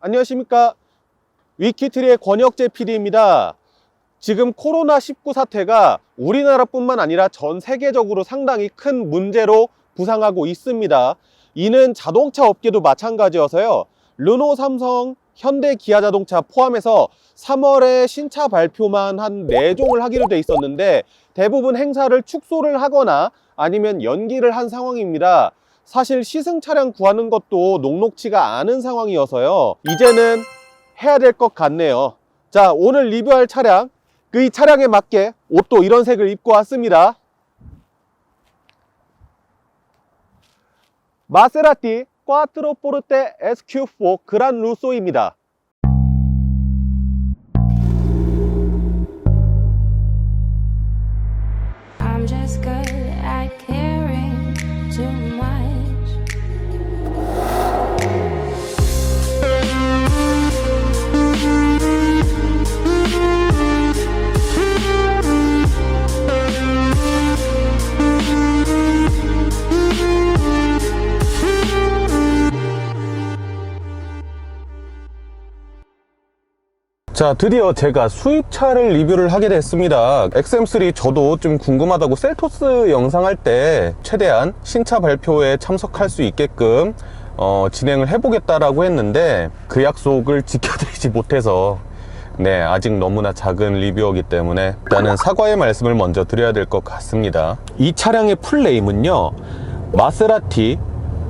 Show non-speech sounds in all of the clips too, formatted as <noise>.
안녕하십니까. 위키트리의 권혁재 PD입니다. 지금 코로나19 사태가 우리나라뿐만 아니라 전 세계적으로 상당히 큰 문제로 부상하고 있습니다. 이는 자동차 업계도 마찬가지여서요. 르노, 삼성, 현대, 기아 자동차 포함해서 3월에 신차 발표만 한 4종을 하기로 돼 있었는데 대부분 행사를 축소를 하거나 아니면 연기를 한 상황입니다. 사실 시승 차량 구하는 것도 녹록치가 않은 상황이어서요. 이제는 해야 될 것 같네요. 자, 오늘 리뷰할 차량, 그 이 차량에 맞게 옷도 이런 색을 입고 왔습니다. 마세라티 꽈트로 포르테 SQ4 그란 루소입니다. 자, 드디어 제가 수입차를 리뷰를 하게 됐습니다. XM3 저도 좀 궁금하다고 셀토스 영상할 때 최대한 신차 발표에 참석할 수 있게끔 어, 진행을 해보겠다라고 했는데 그 약속을 <laughs> 지켜드리지 못해서 네, 아직 너무나 작은 리뷰이기 때문에 일단은 사과의 말씀을 먼저 드려야 될 것 같습니다. 이 차량의 풀네임은요, 마세라티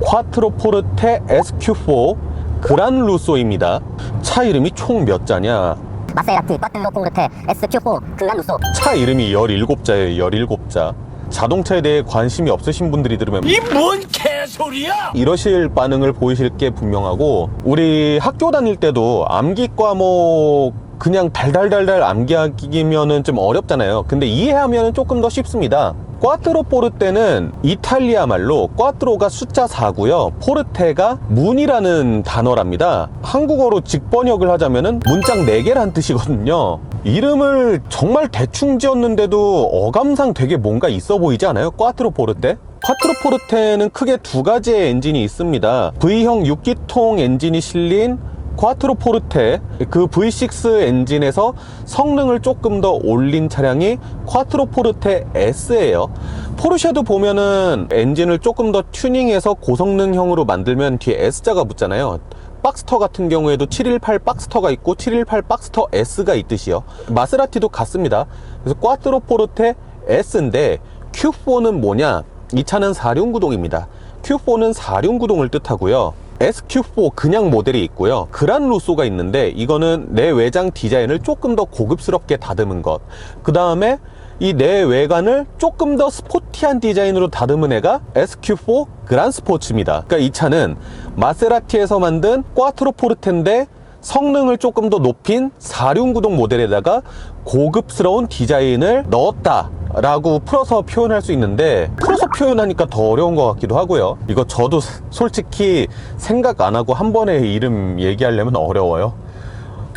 콰트로 포르테 SQ4 그란 루소입니다. 차 이름이 총 몇 자냐? 마세라티 빠틀로 포르테 SQ4 그란 루소 차 이름이 17자예요, 17자. 자동차에 대해 관심이 없으신 분들이 들으면 이 뭔 개소리야! 이러실 반응을 보이실 게 분명하고 우리 학교 다닐 때도 암기 과목 그냥 달달달달 암기하기면은 좀 어렵잖아요 근데 이해하면 조금 더 쉽습니다 꽈트로 포르테는 이탈리아 말로 꽈트로가 숫자 4고요 포르테가 문이라는 단어랍니다 한국어로 직번역을 하자면은 문짝 4개란 뜻이거든요 이름을 정말 대충 지었는데도 어감상 되게 뭔가 있어 보이지 않아요? 꽈트로 포르테? 콰트로 포르테는 크게 두 가지의 엔진이 있습니다. V형 6기통 엔진이 실린 콰트로 포르테 그 V6 엔진에서 성능을 조금 더 올린 차량이 콰트로 포르테 S예요. 포르쉐도 보면은 엔진을 조금 더 튜닝해서 고성능형으로 만들면 뒤에 S자가 붙잖아요. 박스터 같은 경우에도 718 박스터가 있고 718 박스터 S가 있듯이요. 마세라티도 같습니다. 그래서 꽈트로 포르테 S인데 Q4는 뭐냐? 이 차는 4륜구동입니다. Q4는 4륜구동을 뜻하고요. SQ4 그냥 모델이 있고요. 그란 루소가 있는데 이거는 내 외장 디자인을 조금 더 고급스럽게 다듬은 것. 그 다음에 이 내 외관을 조금 더 스포티한 디자인으로 다듬은 애가 SQ4 그란 스포츠입니다. 그러니까 이 차는 마세라티에서 만든 꽈트로 포르테인데 성능을 조금 더 높인 4륜구동 모델에다가 고급스러운 디자인을 넣었다 라고 풀어서 표현할 수 있는데 풀어서 표현하니까 더 어려운 것 같기도 하고요. 이거 저도 솔직히 생각 안 하고 한 번에 이름 얘기하려면 어려워요.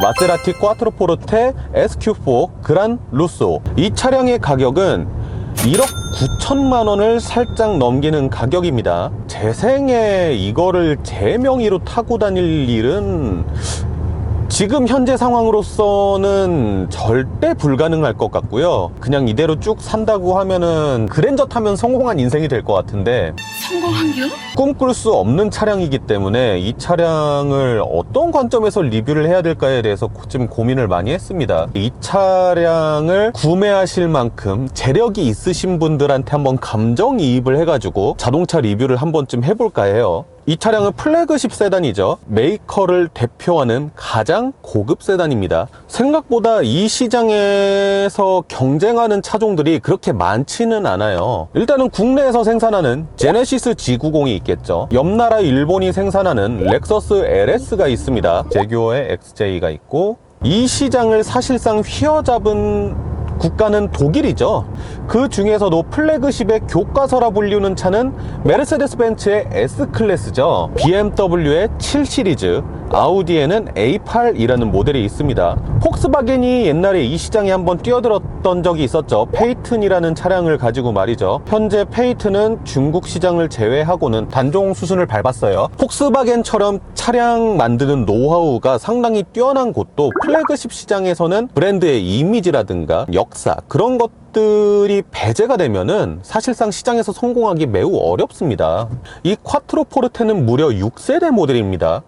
마세라티 꽈트로 포르테 SQ4 그란 루소. 이 차량의 가격은 1억 9천만 원을 살짝 넘기는 가격입니다. 제 생에 이거를 제 명의로 타고 다닐 일은 지금 현재 상황으로서는 절대 불가능할 것 같고요. 그냥 이대로 쭉 산다고 하면은 그랜저 타면 성공한 인생이 될 것 같은데 성공한겨? 꿈꿀 수 없는 차량이기 때문에 이 차량을 어떤 관점에서 리뷰를 해야 될까에 대해서 좀 고민을 많이 했습니다. 이 차량을 구매하실 만큼 재력이 있으신 분들한테 한번 감정이입을 해가지고 자동차 리뷰를 한 번쯤 해볼까 해요. 이 차량은 플래그십 세단이죠. 메이커를 대표하는 가장 고급 세단입니다. 생각보다 이 시장에서 경쟁하는 차종들이 그렇게 많지는 않아요. 일단은 국내에서 생산하는 제네시스 G90이 있겠죠. 옆 나라 일본이 생산하는 렉서스 LS가 있습니다. 제규어의 XJ가 있고 이 시장을 사실상 휘어잡은 국가는 독일이죠. 그 중에서도 플래그십의 교과서라 불리는 차는 메르세데스 벤츠의 S클래스죠. BMW의 7 시리즈, 아우디에는 A8이라는 모델이 있습니다. 폭스바겐이 옛날에 이 시장에 한번 뛰어들었 다뤘던 적이 있었죠. 페이튼이라는 차량을 가지고 말이죠. 현재 페이튼은 중국 시장을 제외하고는 단종 수순을 밟았어요. 폭스바겐처럼 차량 만드는 노하우가 상당히 뛰어난 곳도 플래그십 시장에서는 브랜드의 이미지라든가 역사 그런 것들이 배제가 되면은 사실상 시장에서 성공하기 매우 어렵습니다. 이 콰트로 포르테는 무려 6세대 모델입니다.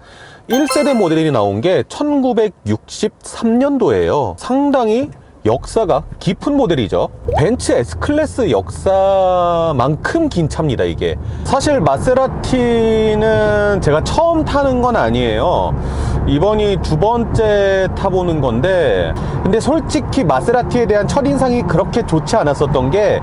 1세대 모델이 나온 게 1963년도예요. 상당히 역사가 깊은 모델이죠. 벤츠 S클래스 역사만큼 긴 차입니다, 이게. 사실 마세라티는 제가 처음 타는 건 아니에요. 이번이 두 번째 타보는 건데, 근데 솔직히 마세라티에 대한 첫인상이 그렇게 좋지 않았었던 게,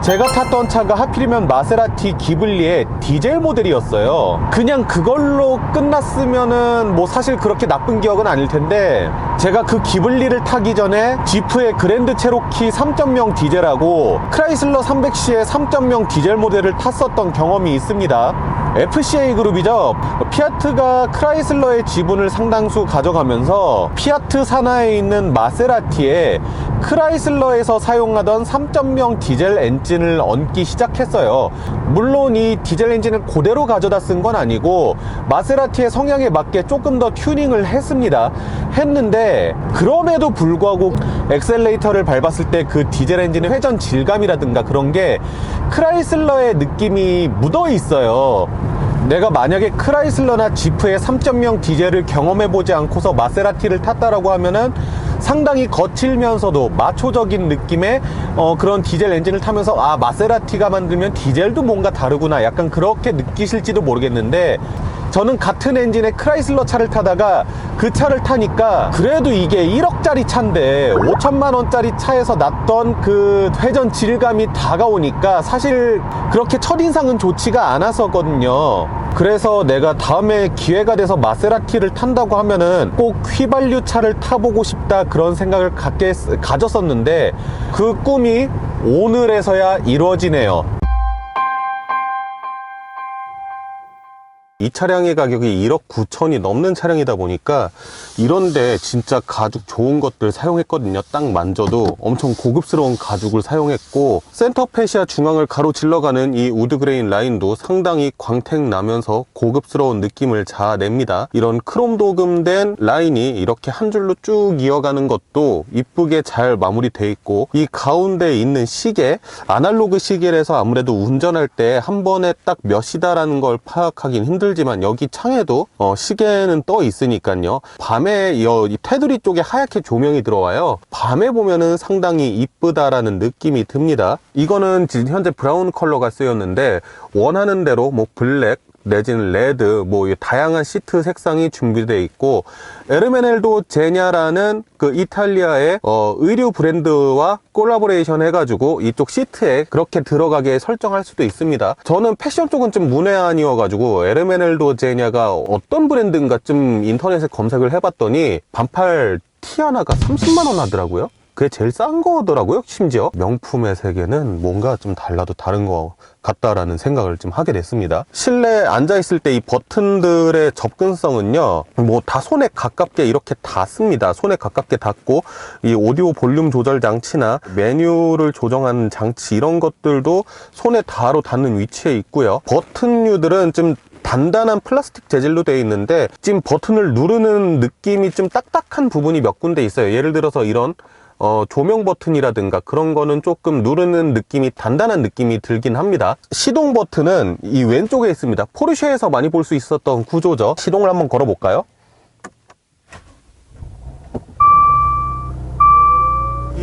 제가 탔던 차가 하필이면 마세라티 기블리의 디젤 모델이었어요. 그냥 그걸로 끝났으면은 뭐 사실 그렇게 나쁜 기억은 아닐 텐데 제가 그 기블리를 타기 전에 지프의 그랜드 체로키 3.0 디젤하고 크라이슬러 300C의 3.0 디젤 모델을 탔었던 경험이 있습니다. FCA 그룹이죠. 피아트가 크라이슬러의 지분을 상당수 가져가면서 피아트 산하에 있는 마세라티에 크라이슬러에서 사용하던 3.0 디젤 엔진을 얹기 시작했어요. 물론 이 디젤 엔진을 그대로 가져다 쓴 건 아니고 마세라티의 성향에 맞게 조금 더 튜닝을 했습니다. 했는데 그럼에도 불구하고 엑셀레이터를 밟았을 때 그 디젤 엔진의 회전 질감이라든가 그런 게 크라이슬러의 느낌이 묻어 있어요. 내가 만약에 크라이슬러나 지프의 3.0 디젤을 경험해보지 않고서 마세라티를 탔다라고 하면은 상당히 거칠면서도 마초적인 느낌의 어, 그런 디젤 엔진을 타면서 아 마세라티가 만들면 디젤도 뭔가 다르구나. 약간 그렇게 느끼실지도 모르겠는데 저는 같은 엔진의 크라이슬러 차를 타다가 그 차를 타니까 그래도 이게 1억짜리 차인데 5천만 원짜리 차에서 났던 그 회전 질감이 다가오니까 사실 그렇게 첫인상은 좋지가 않았었거든요. 그래서 내가 다음에 기회가 돼서 마세라티를 탄다고 하면은 꼭 휘발유 차를 타보고 싶다 그런 생각을 갖게, 했- 가졌었는데 그 꿈이 오늘에서야 이루어지네요. 이 차량의 가격이 1억 9천이 넘는 차량이다 보니까 이런데 진짜 가죽 좋은 것들 사용했거든요. 딱 만져도 엄청 고급스러운 가죽을 사용했고 센터 페시아 중앙을 가로질러가는 이 우드그레인 라인도 상당히 광택 나면서 고급스러운 느낌을 자아냅니다. 이런 크롬 도금된 라인이 이렇게 한 줄로 쭉 이어가는 것도 이쁘게 잘 마무리돼 있고 이 가운데 있는 시계 아날로그 시계라서 아무래도 운전할 때 한 번에 딱 몇이다라는 걸 파악하긴 힘들 지만 여기 창에도 어, 시계는 떠 있으니까요. 밤에 이, 이 테두리 쪽에 하얗게 조명이 들어와요. 밤에 보면은 상당히 이쁘다라는 느낌이 듭니다. 이거는 지금 현재 브라운 컬러가 쓰였는데 원하는 대로 뭐 블랙 내지는 레드 뭐이 다양한 시트 색상이 준비되어 있고 에르메넬도 제냐라는 그 이탈리아의 어, 의류 브랜드와 콜라보레이션 해가지고 이쪽 시트에 그렇게 들어가게 설정할 수도 있습니다. 저는 패션 쪽은 좀 문외한이어가지고 에르메넬도 제냐가 어떤 브랜드인가 좀 인터넷에 검색을 해봤더니 반팔 티 하나가 30만 원 하더라고요. 그게 제일 싼 거더라고요, 심지어. 명품의 세계는 뭔가 좀 달라도 다른 거 같다라는 생각을 좀 하게 됐습니다. 실내에 앉아있을 때 이 버튼들의 접근성은요, 뭐 다 손에 가깝게 이렇게 닿습니다. 손에 가깝게 닿고, 이 오디오 볼륨 조절 장치나 메뉴를 조정하는 장치 이런 것들도 손에 바로 닿는 위치에 있고요. 버튼류들은 좀 단단한 플라스틱 재질로 되어 있는데 지금 버튼을 누르는 느낌이 좀 딱딱한 부분이 몇 군데 있어요. 예를 들어서 이런 어, 조명 버튼이라든가 그런 거는 조금 누르는 느낌이 단단한 느낌이 들긴 합니다. 시동 버튼은 이 왼쪽에 있습니다. 포르쉐에서 많이 볼 수 있었던 구조죠. 시동을 한번 걸어 볼까요?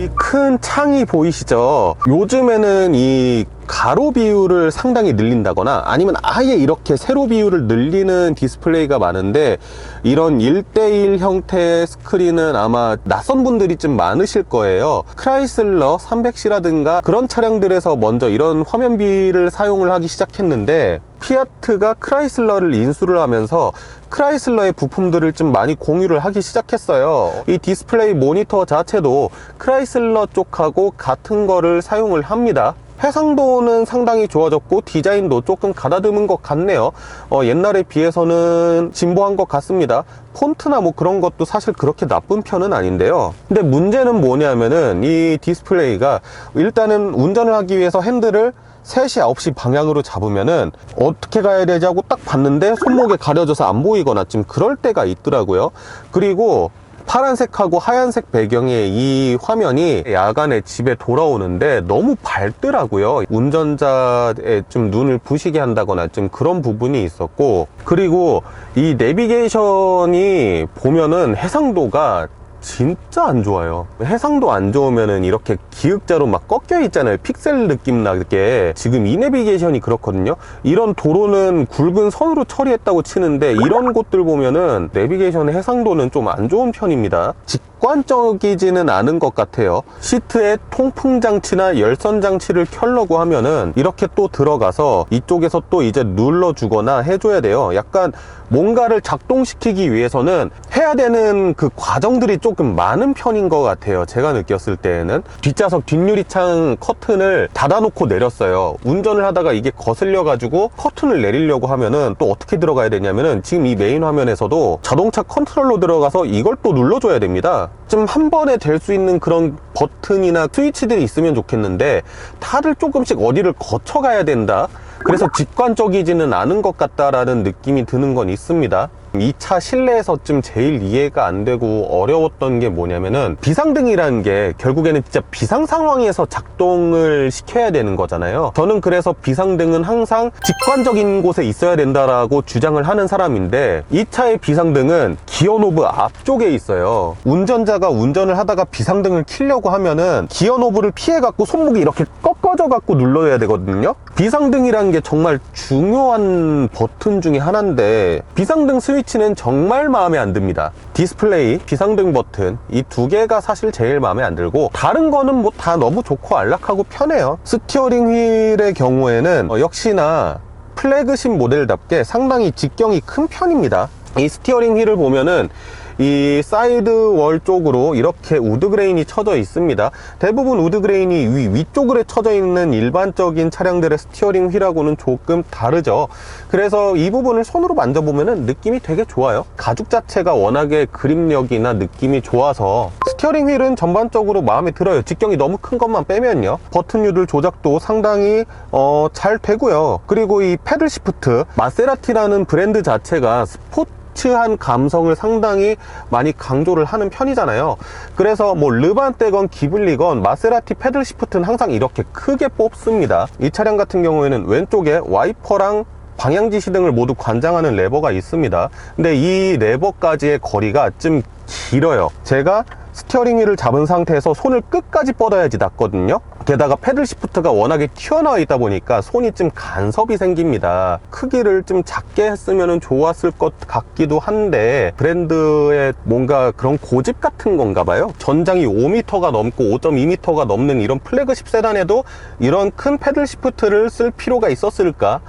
이 큰 창이 보이시죠? 요즘에는 이 가로 비율을 상당히 늘린다거나 아니면 아예 이렇게 세로 비율을 늘리는 디스플레이가 많은데 이런 1대1 형태의 스크린은 아마 낯선 분들이 좀 많으실 거예요. 크라이슬러 300C라든가 그런 차량들에서 먼저 이런 화면비를 사용을 하기 시작했는데 피아트가 크라이슬러를 인수를 하면서 크라이슬러의 부품들을 좀 많이 공유를 하기 시작했어요. 이 디스플레이 모니터 자체도 크라이슬러 쪽하고 같은 거를 사용을 합니다. 해상도는 상당히 좋아졌고 디자인도 조금 가다듬은 것 같네요 어, 옛날에 비해서는 진보한 것 같습니다 폰트나 뭐 그런 것도 사실 그렇게 나쁜 편은 아닌데요 근데 문제는 뭐냐면은 이 디스플레이가 일단은 운전을 하기 위해서 핸들을 3시, 9시 방향으로 잡으면은 어떻게 가야 되지 하고 딱 봤는데 손목에 가려져서 안 보이거나 좀 그럴 때가 있더라고요. 그리고 파란색하고 하얀색 배경의 이 화면이 야간에 집에 돌아오는데 너무 밝더라고요. 운전자의 좀 눈을 부시게 한다거나 좀 그런 부분이 있었고, 그리고 이 내비게이션이 보면은 해상도가 진짜 안 좋아요. 해상도 안 좋으면은 이렇게 기역자로 막 꺾여 있잖아요. 픽셀 느낌 나게. 지금 이 내비게이션이 그렇거든요. 이런 도로는 굵은 선으로 처리했다고 치는데 이런 곳들 보면은 내비게이션의 해상도는 좀 안 좋은 편입니다. 직관적이지는 않은 것 같아요. 시트에 통풍 장치나 열선 장치를 켜려고 하면은 이렇게 또 들어가서 이쪽에서 또 이제 눌러 주거나 해줘야 돼요. 약간 뭔가를 작동시키기 위해서는 해야 되는 그 과정들이 조금 많은 편인 것 같아요. 제가 느꼈을 때에는 뒷좌석 뒷유리창 커튼을 닫아놓고 내렸어요. 운전을 하다가 이게 거슬려 가지고 커튼을 내리려고 하면은 또 어떻게 들어가야 되냐면은 지금 이 메인 화면에서도 자동차 컨트롤로 들어가서 이걸 또 눌러줘야 됩니다. 좀 한 번에 될 수 있는 그런 버튼이나 스위치들이 있으면 좋겠는데 다들 조금씩 어디를 거쳐가야 된다. 그래서 직관적이지는 않은 것 같다라는 느낌이 드는 건 있습니다. 이 차 실내에서 좀 제일 이해가 안 되고 어려웠던 게 뭐냐면은 비상등이라는 게 결국에는 진짜 비상 상황에서 작동을 시켜야 되는 거잖아요. 저는 그래서 비상등은 항상 직관적인 곳에 있어야 된다라고 주장을 하는 사람인데 이 차의 비상등은 기어 노브 앞쪽에 있어요. 운전자가 운전을 하다가 비상등을 켜려고 하면은 기어 노브를 피해 갖고 손목이 이렇게 꺾어져 갖고 눌러야 되거든요. 비상등이라는 게 정말 중요한 버튼 중에 하나인데 비상등 스위치 는 정말 마음에 안 듭니다. 디스플레이, 비상등 버튼 이 두 개가 사실 제일 마음에 안 들고 다른 거는 뭐 다 너무 좋고 안락하고 편해요. 스티어링 휠의 경우에는 어, 역시나 플래그십 모델답게 상당히 직경이 큰 편입니다. 이 스티어링 휠을 보면은 이 사이드 월 쪽으로 이렇게 우드 그레인이 쳐져 있습니다. 대부분 우드 그레인이 위, 위쪽으로 쳐져 있는 일반적인 차량들의 스티어링 휠하고는 조금 다르죠. 그래서 이 부분을 손으로 만져보면 느낌이 되게 좋아요. 가죽 자체가 워낙에 그립력이나 느낌이 좋아서 스티어링 휠은 전반적으로 마음에 들어요. 직경이 너무 큰 것만 빼면요. 버튼 유들 조작도 상당히 어, 잘 되고요. 그리고 이 패들 시프트 마세라티라는 브랜드 자체가 스포츠 한 감성을 상당히 많이 강조를 하는 편이잖아요. 그래서 뭐 르반떼건 기블리건 마세라티 패들 시프트는 항상 이렇게 크게 뽑습니다. 이 차량 같은 경우에는 왼쪽에 와이퍼랑 방향 지 시 등을 모두 관장하는 레버가 있습니다. 근데 이 레버까지의 거리가 좀 길어요. 제가 스티어링 휠을 잡은 상태에서 손을 끝까지 뻗어야지 닿거든요. 게다가 패들 시프트가 워낙에 튀어나와 있다 보니까 손이 좀 간섭이 생깁니다. 크기를 좀 작게 했으면 좋았을 것 같기도 한데 브랜드의 뭔가 그런 고집 같은 건가 봐요. 전장이 5m가 넘고 5.2m가 넘는 이런 플래그십 세단에도 이런 큰 패들 시프트를 쓸 필요가 있었을까?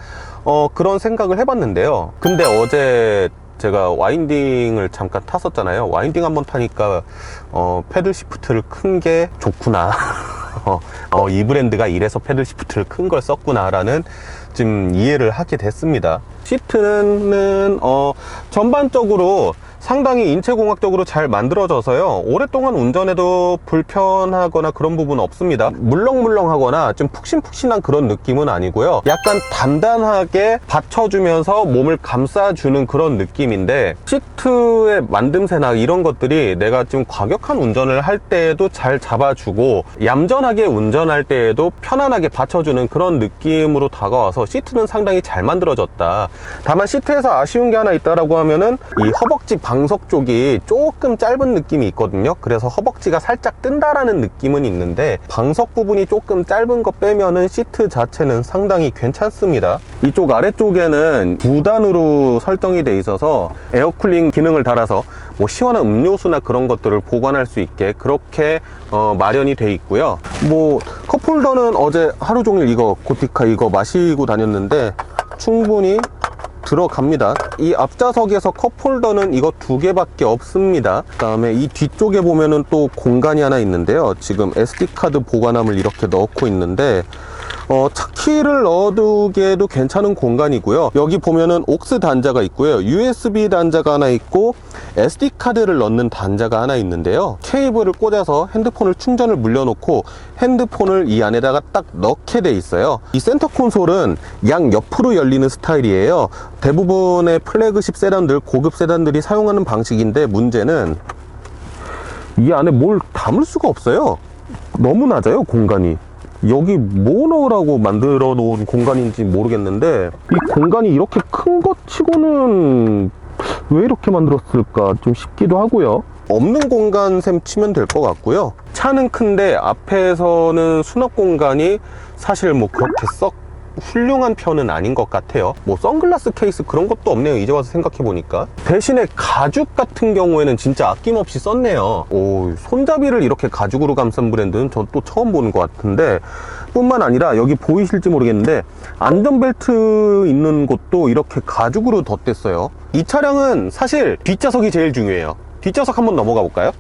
어, 그런 생각을 해봤는데요. 근데 어제 제가 와인딩을 잠깐 탔었잖아요. 와인딩 한번 타니까 어, 패들 시프트를 큰 게 좋구나. <laughs> 어, 어, 이 브랜드가 이래서 패들 시프트를 큰 걸 썼구나 라는 좀 이해를 하게 됐습니다. 시트는 어, 전반적으로 상당히 인체공학적으로 잘 만들어져서요. 오랫동안 운전해도 불편하거나 그런 부분 없습니다. 물렁물렁하거나 좀 푹신푹신한 그런 느낌은 아니고요. 약간 단단하게 받쳐주면서 몸을 감싸주는 그런 느낌인데 시트의 만듦새나 이런 것들이 내가 좀 과격한 운전을 할 때에도 잘 잡아주고 얌전하게 운전할 때에도 편안하게 받쳐주는 그런 느낌으로 다가와서 시트는 상당히 잘 만들어졌다. 다만 시트에서 아쉬운 게 하나 있다라고 하면은 이 허벅지 방석 쪽이 조금 짧은 느낌이 있거든요. 그래서 허벅지가 살짝 뜬다라는 느낌은 있는데 방석 부분이 조금 짧은 거 빼면은 시트 자체는 상당히 괜찮습니다. 이쪽 아래쪽에는 9단으로 설정이 돼 있어서 에어쿨링 기능을 달아서 뭐 시원한 음료수나 그런 것들을 보관할 수 있게 그렇게 어, 마련이 돼 있고요. 뭐 컵홀더는 어제 하루 종일 이거 고티카 이거 마시고 다녔는데 충분히 들어갑니다. 이 앞좌석에서 컵홀더는 이거 두 개밖에 없습니다. 그 다음에 이 뒤쪽에 보면은 또 공간이 하나 있는데요. 지금 SD카드 보관함을 이렇게 넣고 있는데, 어, 차키를 넣어두기에도 괜찮은 공간이고요. 여기 보면은 옥스 단자가 있고요. USB 단자가 하나 있고 SD 카드를 넣는 단자가 하나 있는데요. 케이블을 꽂아서 핸드폰을 충전을 물려놓고 핸드폰을 이 안에다가 딱 넣게 돼 있어요. 이 센터 콘솔은 양 옆으로 열리는 스타일이에요. 대부분의 플래그십 세단들, 고급 세단들이 사용하는 방식인데 문제는 이 안에 뭘 담을 수가 없어요. 너무 낮아요, 공간이. 여기 뭐 넣으라고 만들어 놓은 공간인지 모르겠는데, 이 공간이 이렇게 큰 것 치고는 왜 이렇게 만들었을까 좀 싶기도 하고요. 없는 공간 셈 치면 될 것 같고요. 차는 큰데 앞에서는 수납 공간이 사실 뭐 그렇게 썩 훌륭한 편은 아닌 것 같아요. 뭐 선글라스 케이스 그런 것도 없네요. 이제 와서 생각해 보니까. 대신에 가죽 같은 경우에는 진짜 아낌없이 썼네요. 오, 손잡이를 이렇게 가죽으로 감싼 브랜드는 전 또 처음 보는 것 같은데 뿐만 아니라 여기 보이실지 모르겠는데 안전벨트 있는 곳도 이렇게 가죽으로 덧댔어요. 이 차량은 사실 뒷좌석이 제일 중요해요. 뒷좌석 한번 넘어가 볼까요?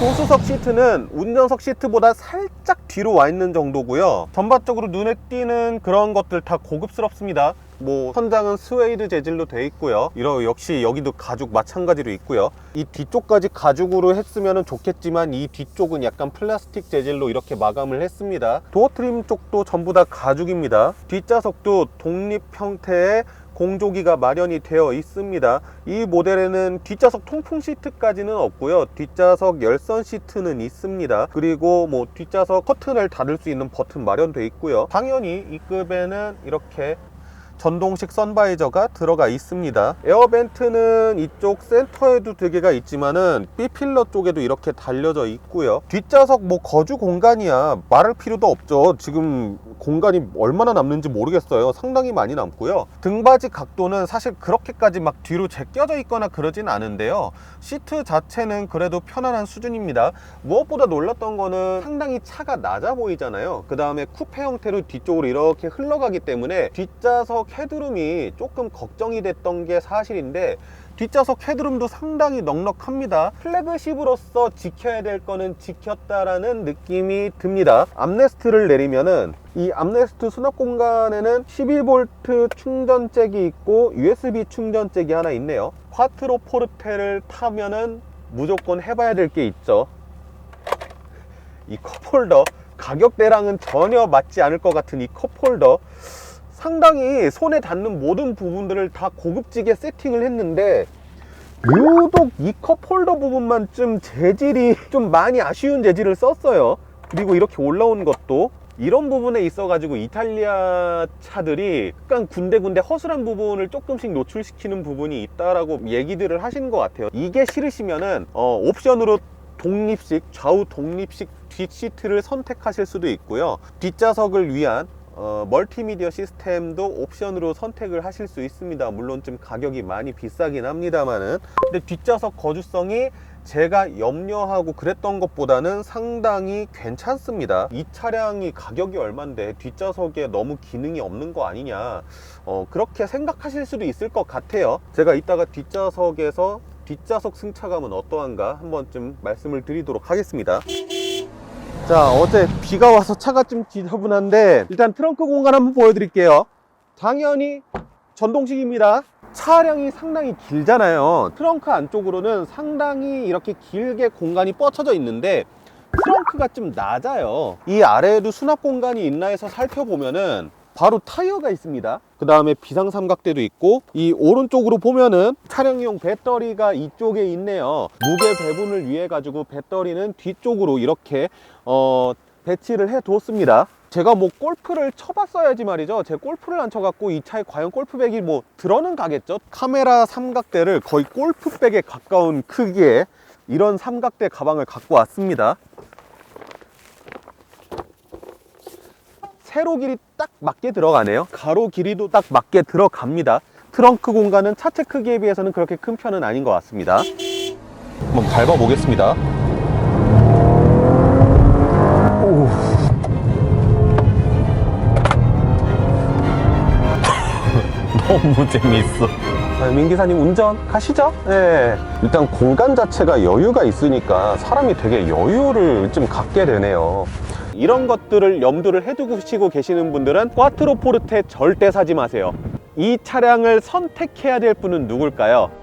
조수석 시트는 운전석 시트보다 살짝 뒤로 와 있는 정도고요. 전반적으로 눈에 띄는 그런 것들 다 고급스럽습니다. 뭐 천장은 스웨이드 재질로 되어 있고요. 이러 역시 여기도 가죽 마찬가지로 있고요. 이 뒤쪽까지 가죽으로 했으면 좋겠지만 이 뒤쪽은 약간 플라스틱 재질로 이렇게 마감을 했습니다. 도어 트림 쪽도 전부 다 가죽입니다. 뒷좌석도 독립 형태의 공조기가 마련이 되어 있습니다. 이 모델에는 뒷좌석 통풍 시트까지는 없고요. 뒷좌석 열선 시트는 있습니다. 그리고 뭐 뒷좌석 커튼을 닫을 수 있는 버튼 마련되어 있고요. 당연히 이 급에는 이렇게 전동식 선바이저가 들어가 있습니다. 에어벤트는 이쪽 센터에도 두 개가 있지만은 B필러 쪽에도 이렇게 달려져 있고요. 뒷좌석 뭐 거주 공간이야 말할 필요도 없죠. 지금 공간이 얼마나 남는지 모르겠어요. 상당히 많이 남고요. 등받이 각도는 사실 그렇게까지 막 뒤로 제껴져 있거나 그러진 않은데요. 시트 자체는 그래도 편안한 수준입니다. 무엇보다 놀랐던 거는 상당히 차가 낮아 보이잖아요. 그 다음에 쿠페 형태로 뒤쪽으로 이렇게 흘러가기 때문에 뒷좌석 헤드룸이 조금 걱정이 됐던 게 사실인데 뒷좌석 헤드룸도 상당히 넉넉합니다. 플래그십으로서 지켜야 될 거는 지켰다라는 느낌이 듭니다. 암레스트를 내리면은 이 암레스트 수납 공간에는 12V 충전잭이 있고 USB 충전잭이 하나 있네요. 콰트로 포르테를 타면은 무조건 해봐야 될 게 있죠. 이 컵홀더 가격대랑은 전혀 맞지 않을 것 같은 이 컵홀더 상당히 손에 닿는 모든 부분들을 다 고급지게 세팅을 했는데 유독 이 컵 홀더 부분만 좀 재질이 좀 많이 아쉬운 재질을 썼어요. 그리고 이렇게 올라온 것도 이런 부분에 있어 가지고 이탈리아 차들이 약간 군데군데 허술한 부분을 조금씩 노출시키는 부분이 있다라고 얘기들을 하시는 것 같아요. 이게 싫으시면은 어, 옵션으로 독립식 좌우 독립식 뒷 시트를 선택하실 수도 있고요. 뒷좌석을 위한 어, 멀티미디어 시스템도 옵션으로 선택을 하실 수 있습니다. 물론 좀 가격이 많이 비싸긴 합니다만은 근데 뒷좌석 거주성이 제가 염려하고 그랬던 것보다는 상당히 괜찮습니다. 이 차량이 가격이 얼만데 뒷좌석에 너무 기능이 없는 거 아니냐 어, 그렇게 생각하실 수도 있을 것 같아요. 제가 이따가 뒷좌석에서 뒷좌석 승차감은 어떠한가 한번 좀 말씀을 드리도록 하겠습니다. 자 어제 비가 와서 차가 좀 지저분한데 일단 트렁크 공간 한번 보여드릴게요. 당연히 전동식입니다. 차량이 상당히 길잖아요. 트렁크 안쪽으로는 상당히 이렇게 길게 공간이 뻗쳐져 있는데 트렁크가 좀 낮아요. 이 아래에도 수납 공간이 있나 해서 살펴보면은 바로 타이어가 있습니다. 그 다음에 비상 삼각대도 있고 이 오른쪽으로 보면은 차량용 배터리가 이쪽에 있네요. 무게 배분을 위해 가지고 배터리는 뒤쪽으로 이렇게 어, 배치를 해 두었습니다. 제가 뭐 골프를 쳐봤어야지 말이죠. 제 골프를 안 쳐갖고 이 차에 과연 골프백이 뭐 들어는 가겠죠? 카메라 삼각대를 거의 골프백에 가까운 크기의 이런 삼각대 가방을 갖고 왔습니다 세로 길이 딱 맞게 들어가네요. 가로 길이도 딱 맞게 들어갑니다. 트렁크 공간은 차체 크기에 비해서는 그렇게 큰 편은 아닌 것 같습니다. 한번 밟아 보겠습니다. <laughs> 너무. 자, 민기사님 운전 가시죠? 네. 일단 공간 자체가 여유가 있으니까 사람이 되게 여유를 좀 갖게 되네요. 이런 것들을 염두를 해두시고 계시는 분들은 꽈트로 포르테 절대 사지 마세요 이 차량을 선택해야 될 분은 누굴까요?